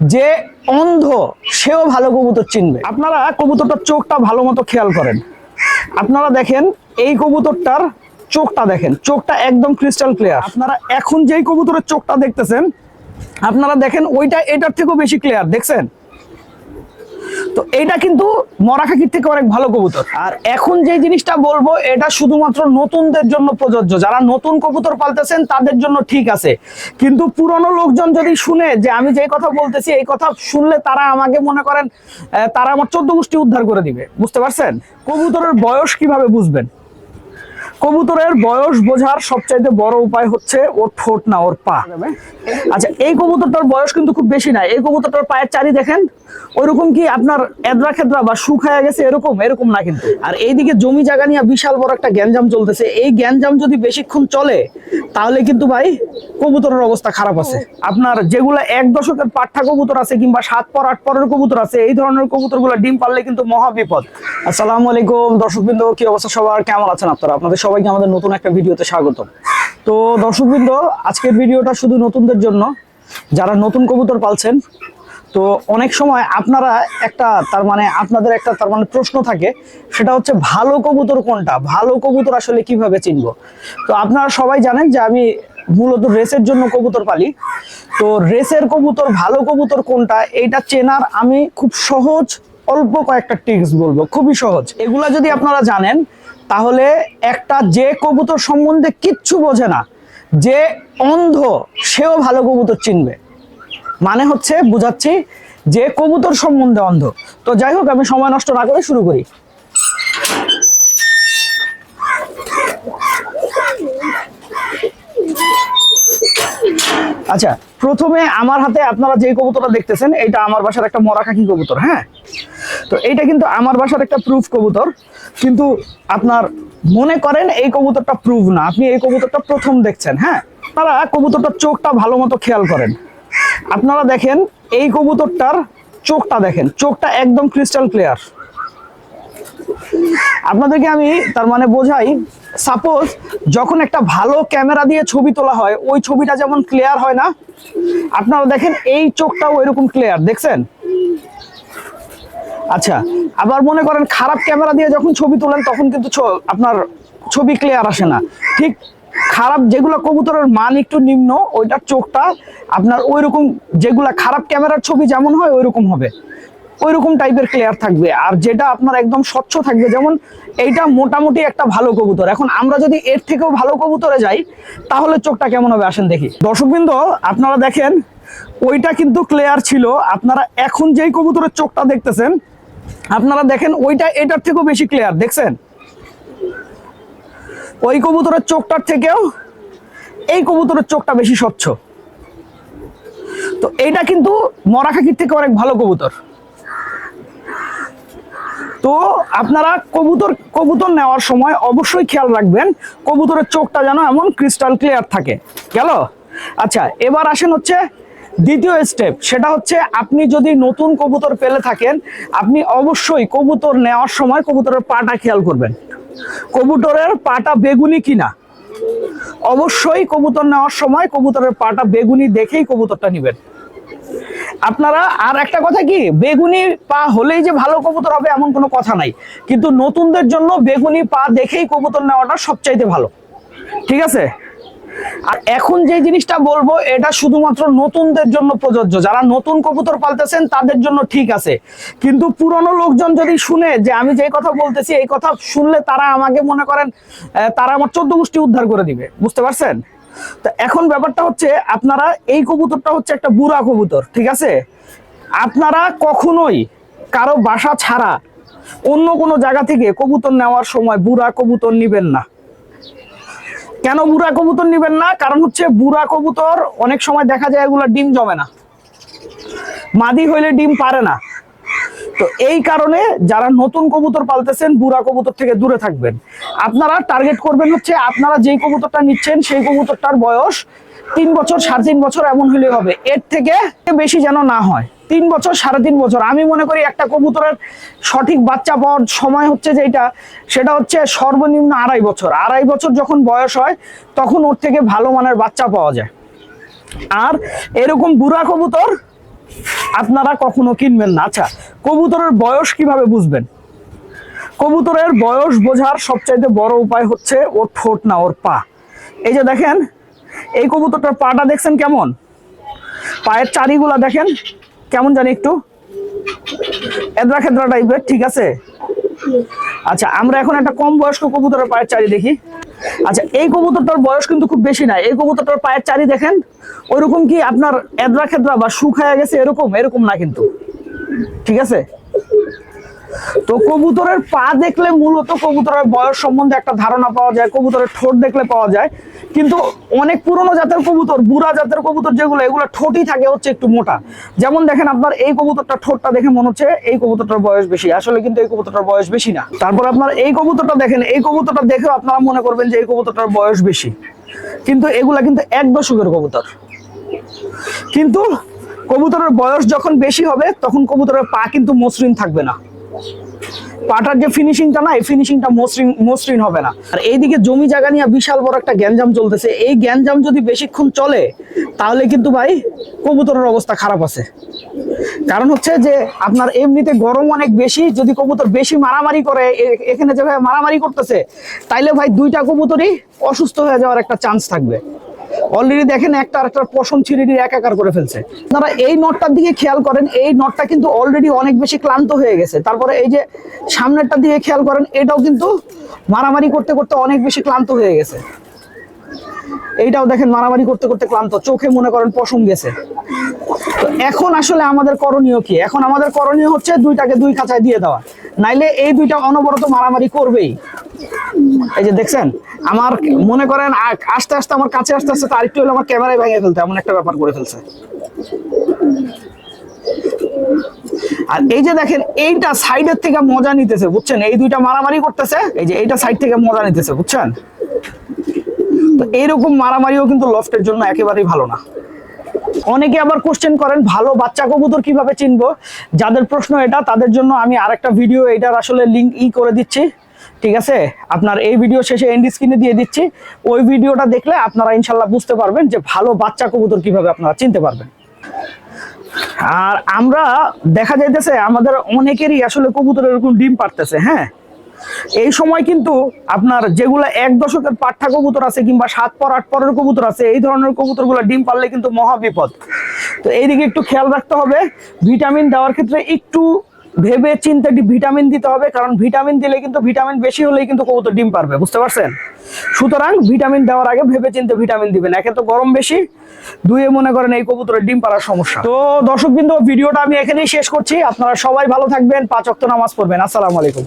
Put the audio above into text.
যে অন্ধ, সেও ভালো কবুতর চিনবে। আপনারা কবুতরটার চোখটা ভালো মতো খেয়াল করেন। আপনারা দেখেন, এই কবুতরটার চোখটা দেখেন। চোখটা একদম ক্রিস্টাল ক্লিয়ার আপনারা এখন যেই কবুতরের চোখটা দেখতেছেন, আপনারা দেখেন ওইটা, এটার থেকেও বেশি ক্লিয়ার দেখছেন? তো এটা কিন্তু মরাখাকির থেকে অনেক ভালো কবুতর। আর এখন যে জিনিসটা বলব, এটা শুধুমাত্র নতুনদের জন্য প্রযোজ্য। যারা নতুন কবুতর পালতেছেন, তাদের জন্য ঠিক আছে। কিন্তু পুরনো লোকজন যদি শুনে যে আমি যে কথা বলতেছি, এই কথা শুনলে তারা আমাকে মনে করেন তারা আমার চোদ্দ গোষ্ঠী উদ্ধার করে দিবে। বুঝতে পারছেন? কবুতরের বয়স কীভাবে বুঝবেন? কবুতরের বয়স বোঝার সবচাইতে বড় উপায় হচ্ছে ওর ঠোঁট না, ওর পা। আচ্ছা এই কবুতরটার বয়স কিন্তু খুব বেশি না। এই কবুতরটার পায়ের চারি দেখেন, ওইরকম কি আপনার এদরা খেদরা বা শুকায়া গেছে, এরকম? এরকম না কিন্তু। আর এইদিকে জমি জায়গা নিয়ে বিশাল বড় একটা গ্যাঞ্জাম চলতেছে। এই গ্যাঞ্জাম যদি বেশিক্ষণ চলে, তাহলে কিন্তু ভাই কবুতরের অবস্থা খারাপ আছে। আপনার যেগুলো এক দশকের পাঠা কবুতর আছে কিংবা সাত পর, আট পরের কবুতর আছে, এই ধরনের কবুতরগুলো ডিম পারলে কিন্তু মহা বিপদ। আসসালামু আলাইকুম, দর্শকবৃন্দ, কি অবস্থা সবার? কেমন আছেন আপনারা? আপনাদের সবাইকে আমাদের নতুন একটা ভিডিওতে স্বাগতম। তো দর্শকবৃন্দ, আজকের ভিডিওটা শুধু নতুনদের জন্য। যারা নতুন কবুতর পালছেন, তো অনেক সময় আপনারা একটা তার মানে আপনাদের একটা তার মানে প্রশ্ন থাকে, সেটা হচ্ছে ভালো কবুতর কোনটা? ভালো কবুতর আসলে কীভাবে চিনব? তো আপনারা সবাই জানেন যে আমি মূলত রেসের জন্য কবুতর পালি। তো রেসের কবুতর, ভালো কবুতর কোনটা? এইটা চেনার আমি খুব সহজ, অল্প কয়েকটা টিপস বলব। খুবই সহজ। এগুলা যদি আপনারা জানেন তাহলে একটা যে কবুতর সম্বন্ধে কিচ্ছু বোঝে না, যে অন্ধ, সেও ভালো কবুতর চিনবে। মানে হচ্ছে বুঝাচ্ছি যে কবুতর সম্বন্ধে অন্ধ। তো যাই হোক, আমি সময় নষ্ট না করে শুরু করি। আচ্ছা প্রথমে আমার হাতে আপনারা যে কবুতরটা দেখতেছেন এটা আমার বাসার একটা মরাকাকি কবুতর হ্যাঁ? তো এইটা কিন্তু আমার বাসার একটা প্রুফ কবুতর। কিন্তু আপনার মনে করেন এই কবুতরটা প্রুফ না। আপনি এই কবুতরটা প্রথম দেখছেন হ্যাঁ? আপনারা কবুতরটার চোখটা ভালো মতো খেয়াল করেন। আপনারা দেখেন, এই কবুতরটার চোখটা দেখেন। চোখটা একদম ক্রিস্টাল ক্লিয়ার আপনাদেরকে আমি তার মানে বোঝাই সাপোজ যখন একটা ভালো ক্যামেরা দিয়ে ছবি তোলা হয়, ওই ছবিটা যেমন ক্লিয়ার হয় না, আপনারা দেখেন এই চোখটাও এরকম ক্লিয়ার দেখছেন? আচ্ছা আবার মনে করেন খারাপ ক্যামেরা দিয়ে যখন ছবি তোলেন, তখন কিন্তু আপনার ছবি ক্লিয়ার আসে না। ঠিক খারাপ যেগুলো কবুতরের মান একটু নিম্ন, ওইটার চোখটা আপনার ওইরকম যেগুলা খারাপ ক্যামেরার ছবি যেমন হয়, ওইরকম হবে। ওইরকম টাইপের ক্লিয়ার থাকবে। আর যেটা আপনার একদম স্বচ্ছ থাকবে, যেমন এইটা মোটামুটি একটা ভালো কবুতর। এখন আমরা যদি এর থেকেও ভালো কবুতরে যাই, তাহলে চোখটা কেমন হবে আসেন দেখি। দর্শকবৃন্দ, আপনারা দেখেন, ওইটা কিন্তু ক্লিয়ার ছিল। আপনারা এখন যেই কবুতরের চোখটা দেখতেছেন আপনারা দেখেন, ওইটা, এটার থেকেও বেশি ক্লিয়ার দেখছেন? ওই কবুতরের চোখটার থেকেও এই কবুতরের চোখটা বেশি স্বচ্ছ। তো এইটা কিন্তু মরাখাকির থেকে অনেক ভালো কবুতর। তো আপনারা কবুতর কবুতর নেওয়ার সময় অবশ্যই খেয়াল রাখবেন, কবুতরের চোখটা যেন এমন ক্রিস্টাল ক্লিয়ার থাকে। গেল? আচ্ছা এবার আসেন হচ্ছে দ্বিতীয় স্টেপ সেটা হচ্ছে আপনি যদি নতুন কবুতর পেলে থাকেন, আপনি অবশ্যই কবুতর নেওয়ার সময় কবুতরের পাটা খেয়াল করবেন। কবুতরের পাটা বেগুনি কিনা? অবশ্যই কবুতর নেওয়ার সময় কবুতরের পাটা বেগুনি দেখেই কবুতরটা নেবেন। আপনারা, আর একটা কথা কি, বেগুনি পা হলেই যে ভালো কবুতর হবে এমন কোনো কথা নাই। কিন্তু নতুনদের জন্য বেগুনি পা দেখেই কবুতর নেওয়াটা সবচাইতে ভালো। ঠিক আছে? আর এখন যে জিনিসটা বলব, এটা শুধুমাত্র নতুনদের জন্য প্রযোজ্য। যারা নতুন কবুতর পালতেছেন, তাদের জন্য ঠিক আছে। কিন্তু পুরনো লোকজন যদি শুনে যে আমি যে কথা বলতেছি, এই কথা শুনলে তারা আমাকে মনে করেন তারা আমার চোদ্দ গোষ্ঠী উদ্ধার করে দিবে। বুঝতে পারছেন? তো এখন ব্যাপারটা হচ্ছে, আপনারা এই কবুতরটা হচ্ছে একটা বুড়া কবুতর, ঠিক আছে? আপনারা কখনোই কারও বাসা ছাড়া অন্য কোনো জায়গা থেকে কবুতর নেওয়ার সময় বুড়া কবুতর নিবেন না। কেন বুড়া কবুতর নিবেন না? কারণ হচ্ছে বুড়া কবুতর অনেক সময় দেখা যায় এগুলো ডিম জমে না। মাদি হইলে ডিম পারে না। তো এই কারণে যারা নতুন কবুতর পালতেছেন, বুড়া কবুতর থেকে দূরে থাকবেন। আপনারা টার্গেট করবেন হচ্ছে আপনারা যেই কবুতরটা নিচ্ছেন, সেই কবুতরটার বয়স তিন বছর, সাড়ে তিন বছর এমন হলে হবে। এর থেকে বেশি যেন না হয়। তিন বছর, সাড়ে তিন বছর। আমি মনে করি একটা কবুতরের সঠিক বাচ্চা পাওয়ার সময় হচ্ছে যেটা সেটা হচ্ছে সর্বনিম্ন আড়াই বছর। আড়াই বছর যখন বয়স হয়, তখন ওর থেকে ভালো মানের বাচ্চা পাওয়া যায়। আর এরকম বুড়া কবুতর আপনারা কখনো কিনবেন না। আচ্ছা কবুতরের বয়স কীভাবে বুঝবেন? কবুতরের বয়স বোঝার সবচাইতে বড় উপায় হচ্ছে ওর ঠোঁট না, ওর পা। এই যে দেখেন, এই কবুতরটার পাটা দেখছেন কেমন? পায়ের চারিগুলা দেখেন কেমন জানি একটু? এদরা খেদরা টাইপের ঠিক আছে? আচ্ছা আমরা এখন একটা কম বয়স্ক কবুতরের পায়ের চারি দেখি। আচ্ছা এই কবুতরটার বয়স কিন্তু খুব বেশি না। এই কবুতরটার পায়ের চারি দেখেন, ওইরকম কি আপনার এদরা খেদরা বা শুকায়া গেছে এরকম? এরকম না কিন্তু। ঠিক আছে? তো কবুতরের পা দেখলে মূলত কবুতরের বয়স সম্বন্ধে একটা ধারণা পাওয়া যায়, কবুতরের ঠোঁট দেখলে পাওয়া যায়। কিন্তু অনেক পুরনো জাতের কবুতর, বুড়া জাতের কবুতর যেগুলো, এগুলো ঠোঁটই থাকে হচ্ছে একটু মোটা। যেমন দেখেন আপনার এই কবুতরটা ঠোঁটটা দেখে মনে হচ্ছে এই কবুতরটার বয়স বেশি। আসলে কিন্তু এই কবুতরটার বয়স বেশি না। তারপর আপনার এই কবুতরটা দেখেন, এই কবুতরটা দেখেও আপনারা মনে করবেন যে এই কবুতরটার বয়স বেশি। কিন্তু এগুলা কিন্তু এক দশকের কবুতর। কিন্তু কবুতরের বয়স যখন বেশি হবে, তখন কবুতরের পা কিন্তু মসৃণ থাকবে না। পাটার যে ফিনিশিংটা না, এই ফিনিশিংটা মসৃণ মসৃণ হবে না। আর এইদিকে জমি জায়গা নিয়ে বিশাল বড় একটা গ্যাঞ্জাম চলতেছে। এই গ্যাঞ্জাম যদি বেশিক্ষণ চলে, তাহলে কিন্তু ভাই কবুতরের অবস্থা খারাপ আছে। কারণ হচ্ছে যে, আপনার এমনিতে গরম অনেক বেশি, যদি কবুতর বেশি মারামারি করে এখানে যেভাবে মারামারি করতেছে, তাইলে ভাই দুইটা কবুতরই অসুস্থ হয়ে যাওয়ার একটা চান্স থাকবে। অলরেডি দেখেন একটা আরেকটার পশম ছিঁড়ি একাকার করে ফেলছে। আপনারা এই নটটার দিকে খেয়াল করেন, এই নটটা কিন্তু অলরেডি অনেক বেশি ক্লান্ত হয়ে গেছে। তারপরে এই যে সামনেরটা দিকে খেয়াল করেন, এটাও কিন্তু মারামারি করতে করতে অনেক বেশি ক্লান্ত হয়ে গেছে। এইটাও দেখেন মারামারি করতে করতে ক্লান্ত, চোখে মনে করেন পশম গেছে। এখন আসলে আমাদের করণীয় কি? এখন আমাদের করণীয় হচ্ছে দুইটাকে দুই খাঁচায় দিয়ে দেওয়া। নাইলে এই দুইটা অনবরত মারামারি করবেই। এই যে দেখছেন, আমার মনে করেন আস্তে আস্তে আমার কাছে আস্তে আস্তে তার একটু হলে আমার ক্যামেরায় ভেঙে ফেলতে, এমন একটা ব্যাপার করে ফেলছে। আর এই যে দেখেন, এইটা সাইডের থেকে মজা নিতেছে, বুঝছেন? এই দুইটা মারামারি করতেছে, এই যে এইটা সাইড থেকে মজা নিতেছে, বুঝছেন? তো এইরকম মারামারিও কিন্তু লফটের জন্য একেবারেই ভালো না। অনেকে আবার কোশ্চেন করেন, ভালো বাচ্চা কবুতর কীভাবে চিনবো? যাদের প্রশ্ন এটা, তাদের জন্য আমি আরেকটা ভিডিও এটার আসলে লিঙ্ক ই করে দিচ্ছি। ঠিক আছে? আপনার এই ভিডিও শেষে এন্ড স্ক্রিনে দিয়ে দিচ্ছি। ওই ভিডিওটা দেখলে আপনারা ইনশাল্লাহ বুঝতে পারবেন যে ভালো বাচ্চা কবুতর কীভাবে আপনারা চিনতে পারবেন। আর আমরা দেখা যাইতেছে আমাদের অনেকেরই আসলে কবুতর এরকম ডিম পারতেছে হ্যাঁ? এই সময় কিন্তু আপনার যেগুলো এক দশকের পাঠ্যা কবুতর আছে কিংবা সাত পর আট পরের কবুতর আছে, এই ধরনের কবুতরগুলো ডিম পারলে কিন্তু মহা বিপদ। তো এইদিকে একটু খেয়াল রাখতে হবে, ভিটামিন দেওয়ার ক্ষেত্রে একটু ভেবে চিন্তে ভিটামিন দিতে হবে, কারণ ভিটামিন দিলে কিন্তু ভিটামিন বেশি হলেই কিন্তু কবুতর ডিম পারবে, বুঝতে পারছেন? সুতরাং ভিটামিন দেওয়ার আগে ভেবে চিন্তে ভিটামিন দিবেন, একে তো গরম বেশি, দুয়ে মনে করেন এই কবুতরের ডিম পারার সমস্যা। তো দর্শক ভিডিওটা আমি এখানেই শেষ করছি, আপনারা সবাই ভালো থাকবেন, পাঁচ অক্ত নামাজ পড়বেন, আসসালামু আলাইকুম।